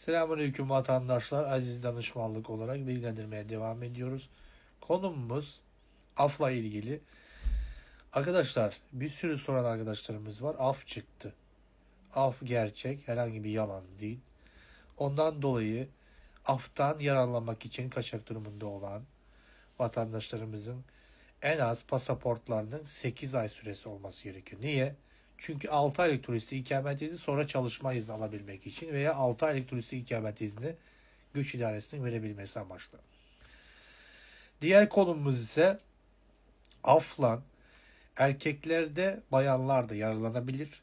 Selamünaleyküm vatandaşlar. Aziz danışmanlık olarak bilgilendirmeye devam ediyoruz. Konumuz afla ilgili. Arkadaşlar bir sürü soran arkadaşlarımız var. Af çıktı. Af gerçek. Herhangi bir yalan değil. Ondan dolayı aftan yararlanmak için kaçak durumunda olan vatandaşlarımızın en az pasaportlarının 8 ay süresi olması gerekiyor. Niye? Çünkü 6 aylık turisti ikamet izni sonra çalışma izni alabilmek için veya 6 aylık turisti ikamet izni güç idaresinin verebilmesi amaçlı. Diğer konumuz ise aflan erkeklerde bayanlar da yararlanabilir.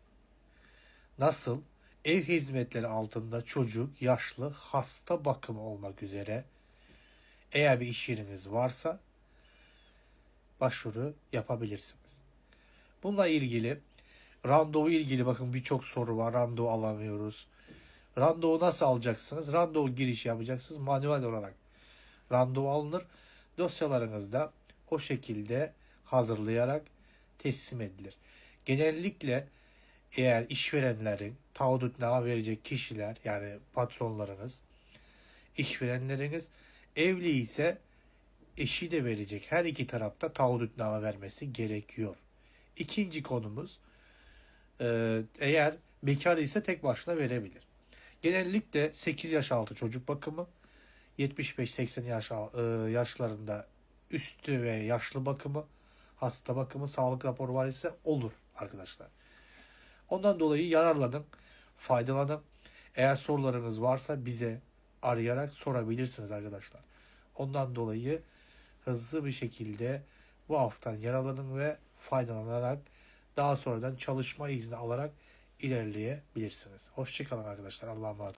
Nasıl? Ev hizmetleri altında çocuk, yaşlı, hasta bakımı olmak üzere eğer bir iş yeriniz varsa başvuru yapabilirsiniz. Bununla ilgili randevu ilgili bakın birçok soru var. Randevu alamıyoruz. Randevu nasıl alacaksınız? Randevu giriş yapacaksınız manuel olarak. Randevu alınır. Dosyalarınızda o şekilde hazırlayarak teslim edilir. Genellikle eğer işverenlerin taahhütname verecek kişiler yani patronlarınız, işverenleriniz evli ise eşi de verecek. Her iki tarafta taahhütname vermesi gerekiyor. İkinci konumuz eğer bekar ise tek başına verebilir. Genellikle 8 yaş altı çocuk bakımı, 75-80 yaş e, yaşlarında üstü ve yaşlı bakımı, hasta bakımı, sağlık raporu var ise olur arkadaşlar. Ondan dolayı yararlanın, faydalanın. Eğer sorularınız varsa bize arayarak sorabilirsiniz arkadaşlar. Ondan dolayı hızlı bir şekilde bu haftan yararlanın ve faydalanarak daha sonradan çalışma izni alarak ilerleyebilirsiniz. Hoşçakalın arkadaşlar. Allah'a emanet.